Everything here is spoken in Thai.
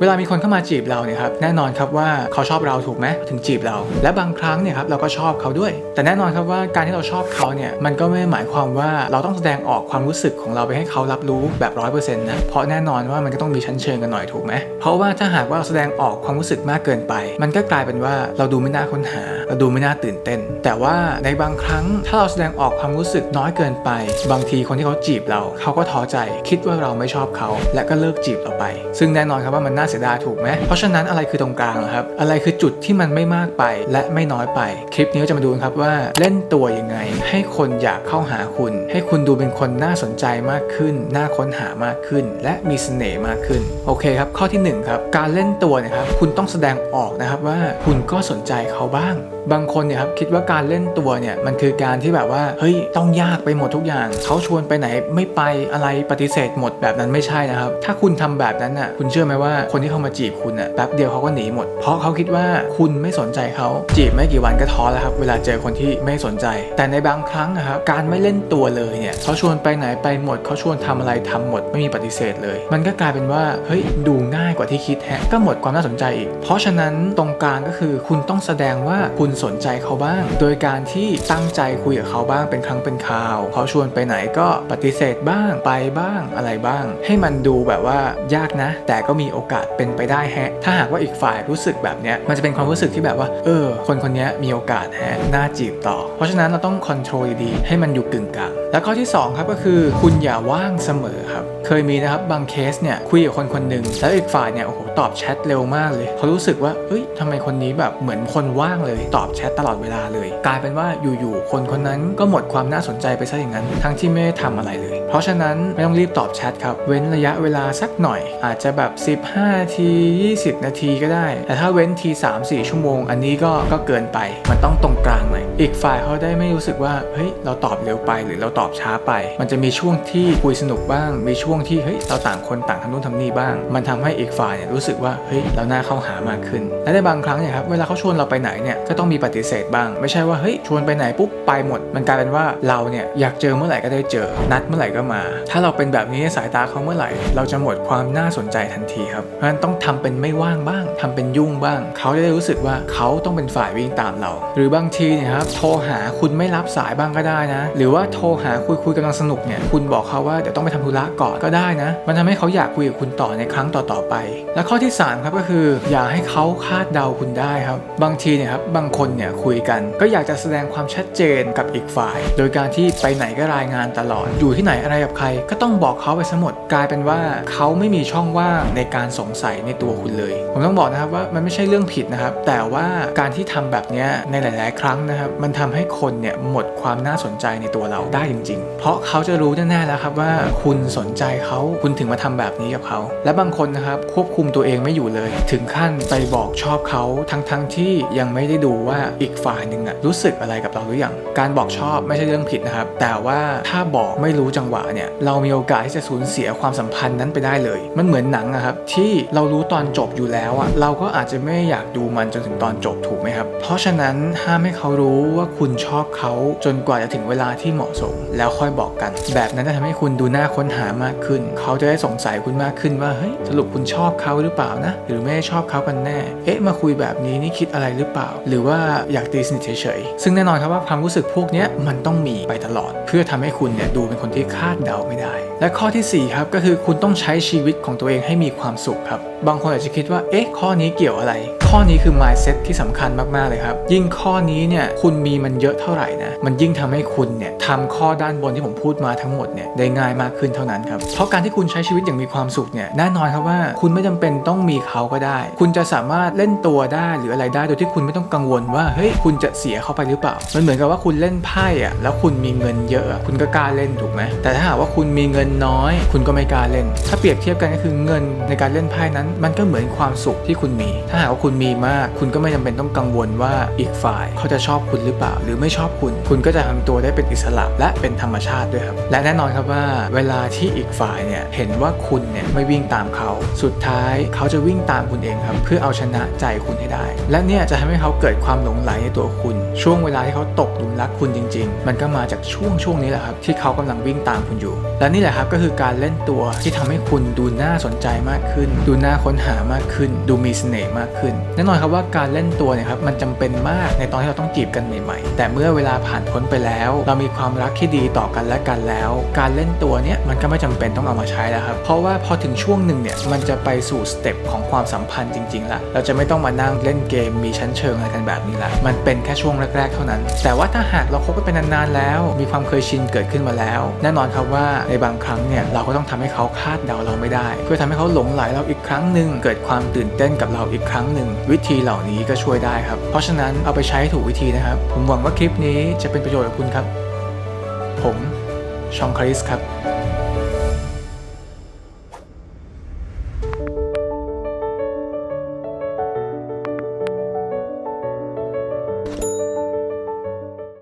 เวลามีคนเข้ามาจีบเราเนี่ยครับแน่นอนครับว่าเขาชอบเราถูกไหมถึงจีบเรา และบางครั้งเนี่ยครับเราก็ชอบเขาด้วย แต่แน่นอนครับว่าการที่เราชอบเขาเนี่ยมันก็ไม่หมายความว่าเราต้องแสดงออกความรู้สึกของเราไปให้เขารับรู้แบบร้อยเปอร์เซ็นต์นะเพราะแน่นอนว่ามันก็ต้องมีชั้นเชิงกันหน่อยถูกไหมเพราะว่าถ้าหากว่าเราแสดงออกความรู้สึกมากเกินไป มันก็กลายเป็นว่าเราดูไม่น่าค้นหา เราดูไม่น่าตื่นเต้น แต่ว่าในบางครั้งถ้าเราแสดงออกความรู้สึกน้อยเกินไป บางทีคนที่เขาจีบเรา เขาก็ท้อใจ คิดว่าเราไม่ชอบเขา และก็เลิกจีบเราไป ซึ่งแน่นอนครับว่ามันน่าเสียดายถูกไหมเพราะฉะนั้นอะไรคือตรงกลางเหรอครับ อะไรคือจุดที่มันไม่มากไปและไม่น้อยไป คลิปนี้ก็จะมาดูครับว่าเล่นตัวยังไง ให้คนอยากเข้าหาคุณ ให้คุณดูเป็นคนน่าสนใจมากขึ้น น่าค้นหามากขึ้น และมีเสน่ห์มากขึ้น โอเคครับ ข้อที่หนึ่งครับ การเล่นตัวนะครับ คุณต้องแสดงออกนะครับว่าคุณก็สนใจเขาบ้างบางคนเนี่ยครับคิดว่าการเล่นตัวเนี่ยมันคือการที่แบบว่าเฮ้ยต้องยากไปหมดทุกอย่างเขาชวนไปไหนไม่ไปอะไรปฏิเสธหมดแบบนั้นไม่ใช่นะครับ ถ้าคุณทำแบบนั้นน่ะคุณเชื่อไหมว่าคนที่เข้ามาจีบคุณน่ะแป๊บเดียวเขาก็หนีหมด เพราะเขาคิดว่าคุณไม่สนใจเขาจีบไม่กี่วันก็ท้อแล้วครับเวลาเจอคนที่ไม่สนใจ แต่ในบางครั้งนะครับการไม่เล่นตัวเลยเนี่ยเขาชวนไปไหนไปหมดเขาชวนทำอะไรทำหมดไม่มีปฏิเสธเลย มันก็กลายเป็นว่าเฮ้ยดูง่ายกว่าที่คิดแฮะก็หมดความน่าสนใจอีก เพราะฉะนั้นตรงกลางก็คือคุณต้องแสดงว่าคุณสนใจเขาบ้าง โดยการที่ตั้งใจคุยกับเขาบ้างเป็นครั้งเป็นคราวเขาชวนไปไหนก็ปฏิเสธบ้างไปบ้างอะไรบ้าง ให้มันดูแบบว่ายากนะ แต่ก็มีโอกาสเป็นไปได้แฮะ ถ้าหากว่าอีกฝ่ายรู้สึกแบบเนี้ยมันจะเป็นความรู้สึกที่แบบว่า เออ คนคนนี้มีโอกาสแฮะน่าจีบต่อ เพราะฉะนั้นเราต้องคอนโทรลดีๆให้มันอยู่กึ่งกลางแล้วข้อที่สองครับก็คือ คุณอย่าว่างเสมอครับ เคยมีนะครับบางเคสเนี่ยคุยกับคนคนหนึ่งแล้วอีกฝ่ายเนี่ยโอ้โหตอบแชทเร็วมากเลยเขารู้สึกว่าเอ้ยทำไมคนนี้แบบเหมือนคนว่างเลยตอบอบแชทตลอดเวลาเลย กลายเป็นว่าอยู่ๆคนคนนั้นก็หมดความน่าสนใจไปซะอย่างนั้น ทั้งที่ไม่ได้ทำอะไรเลย เพราะฉะนั้นไม่ต้องรีบตอบแชทครับ เว้นระยะเวลาสักหน่อย อาจจะแบบ 15นาที 20 นาทีก็ได้ แต่ถ้าเว้นที 3-4 ชั่วโมง อันนี้ก็ก็เกินไป มันต้องตรงกลางหน่อยอีกฝ่ายเขาได้ไม่รู้สึกว่าเฮ้ยเราตอบเร็วไปหรือเราตอบช้าไป มันจะมีช่วงที่คุยสนุกบ้าง มีช่วงที่เฮ้ยเราต่างคนต่างทำนู่นทำนี่บ้าง มันทำให้อีกฝ่ายเนี่ยรู้สึกว่าเฮ้ยเราน่าเข้าหามากขึ้น และในบางครั้งเนี่ยครับเวลาเขาชวนเราไปไหนเนี่ยก็ต้องมีปฏิเสธบ้าง ไม่ใช่ว่าเฮ้ยชวนไปไหนปุ๊บไปหมด มันกลายเป็นว่าเราเนี่ยอยากเจอเมื่อไหร่ก็ได้เจอ นัดเมื่อไหร่ก็มา ถ้าเราเป็นแบบนี้ในสายตาเขาเมื่อไหร่ เราจะหมดความน่าสนใจทันทีครับเพราะฉะนั้นต้องทำเป็นไม่ว่างบ้างทำเป็นยุ่งบ้าง เขาจะได้รู้สึกว่าเขาต้องเป็นฝ่ายวิ่งตามเรา หรือบางทีเนี่ยครับโทรหาคุณไม่รับสายบ้างก็ได้นะ หรือว่าโทรหาคุยคุยกำลังสนุกเนี่ยคุณบอกเขาว่าเดี๋ยวต้องไปทำธุระก่อนก็ได้นะ มันทำให้เขาอยากคุยกับคุณต่อในครั้งต่อๆไป และข้อที่สามครับก็คือ อย่าให้เขาคาดเดาคุณได้ครับ บางทีเนี่ยครับบางคนเนี่ยคุยกัน ก็อยากจะแสดงความชัดเจนกับอีกฝ่าย โดยการที่ไปไหนก็รายงานตลอด อยู่ที่ไหนอะไรกับใคร ก็ต้องบอกเขาไปซะหมดกลายเป็นว่าเขาไม่มีช่องว่างในการสงสัยในตัวคุณเลย ผมต้องบอกนะครับว่ามันไม่ใช่เรื่องผิดนะครับ แต่ว่าการที่ทำแบบนี้ในหลาย ๆ ครั้งนะครับ มันทำให้คนเนี่ยหมดความน่าสนใจในตัวเราได้จริง ๆ เพราะเขาจะรู้แน่ ๆ แล้วครับว่าคุณสนใจเขาคุณถึงมาทำแบบนี้กับเขา และบางคนนะครับควบคุมตัวเองไม่อยู่เลย ถึงขั้นไปบอกชอบเขาทั้งๆที่ยังไม่ได้ดูว่า่าอีกฝ่ายหนึ่งอะรู้สึกอะไรกับเราหรือยังการบอกชอบไม่ใช่เรื่องผิดนะครับ แต่ว่าถ้าบอกไม่รู้จังหวะเนี่ยเรามีโอกาสที่จะสูญเสียความสัมพันธ์นั้นไปได้เลย มันเหมือนหนังอะครับที่เรารู้ตอนจบอยู่แล้วอะเราก็อาจจะไม่อยากดูมันจนถึงตอนจบถูกไหมครับ เพราะฉะนั้นห้ามให้เขารู้ว่าคุณชอบเขาจนกว่าจะถึงเวลาที่เหมาะสม แล้วค่อยบอกกัน แบบนั้นจะทำให้คุณดูน่าค้นหามากขึ้น เขาจะได้สงสัยคุณมากขึ้นว่าเฮ้ยสรุปคุณชอบเขาหรือเปล่านะ หรือไม่ชอบเขากันแน่ เอ๊ะมาคุยแบบนี้นี่คิดอะไรหรือเปล่า หรือว่าอยากตีสนิทเฉยๆซึ่งแน่นอนครับว่าความรู้สึกพวกนี้มันต้องมีไปตลอด เพื่อทำให้คุณเนี่ยดูเป็นคนที่คาดเดาไม่ได้ และข้อทีสี่4ครับก็คือคุณต้องใช้ชีวิตของตัวเองให้มีความสุขครับ บางคนอาจจะคิดว่า เอ๊ะ ข้อนี้เกี่ยวอะไร ข้อนี้คือ mindset ที่สำคัญมาก ๆ เลยครับ ยิ่งข้อนี้เนี่ย คุณมีมันเยอะเท่าไหร่นะ มันยิ่งทำให้คุณเนี่ยทำข้อด้านบนที่ผมพูดมาทั้งหมดเนี่ยได้ง่ายมากขึ้นเท่านั้นครับ เพราะการที่คุณใช้ชีวิตอย่างมีความสุขเนี่ย แน่นอนครับว่าคุณไม่จำเป็นต้องมีเขาก็ได้ คุณจะสามารถเล่นตัวได้หรืออะไรได้ โดยที่คุณไม่ต้องกังวลว่า เฮ้ย คุณจะเสียเขาไปหรือเปล่า มันเหมือนกับว่าคุณเล่นไพ่อะแล้วคุณมีเงินเยอะอะคุณก็กล้าเล่นถูกไหมแต่ถ้าหากว่าคุณมีเงินน้อย คุณก็ไม่กล้าเล่น ถ้าเปรียบเทียบกันก็คือเงินในการเล่นไพ่นั้นมันก็เหมือนความสุขที่คุณมี ถ้าหากว่าคุณมีมาก คุณก็ไม่จำเป็นต้องกังวลว่าอีกฝ่ายเขาจะชอบคุณหรือเปล่า หรือไม่ชอบคุณ คุณก็จะทำตัวได้เป็นอิสระและเป็นธรรมชาติด้วยครับ และแน่นอนครับว่าเวลาที่อีกฝ่ายเนี่ยเห็นว่าคุณเนี่ยไม่วิ่งตามเขา สุดท้ายเขาจะวิ่งตามคุณเองครับ เพื่อเอาชนะใจคุณให้ได้ และเนี่ยจะทำให้เขาเกิดความหลงไหลในตัวคุณ ช่วงเวลาที่เขาตกหลุมรักคุณจริง ๆ มันก็มาจากช่วงช่วงนี้แหละครับที่เขากำลังวิ่งตามคุณอยู่ และนี่แหละครับก็คือการเล่นตัวที่ทำให้คุณดูน่าสนใจมากขึ้น ดูน่าค้นหามากขึ้น ดูมีเสน่ห์มากขึ้น แน่นอนครับว่าการเล่นตัวเนี่ยครับมันจำเป็นมากในตอนที่เราต้องจีบกันใหม่ๆ แต่เมื่อเวลาผ่านพ้นไปแล้ว เรามีความรักที่ดีต่อกันและกันแล้ว การเล่นตัวเนี่ยมันก็ไม่จำเป็นต้องเอามาใช้แล้วครับเพราะว่าพอถึงช่วงหนึ่งเนี่ยมันจะไปสู่สเต็ปของความสัมพันธ์จริงๆละเราจะไม่ต้องมานั่งเล่นเกมมีชั้นเชิงอะไรกันแบบนี้ละมันเป็นแค่ช่วงแรก ๆ เท่านั้น แต่ว่าถ้าหากเราคบกันไปนานๆแล้ว มีความเคยชินเกิดขึ้นมาแล้ว แน่นอนครับว่าในบางครั้งเนี่ยเราก็ต้องทำให้เขาคาดเดาเราไม่ได้ เพื่อทำให้เขาหลงไหลเราอีกครั้งหนึ่งเกิดความตื่นเต้นกับเราอีกครั้งหนึ่งวิธีเหล่านี้ก็ช่วยได้ครับ เพราะฉะนั้นเอาไปใช้ถูกวิธีนะครับ ผมหวังว่าคลิปนี้จะเป็นประโยชน์กับคุณครับ ผมชองคริสครับ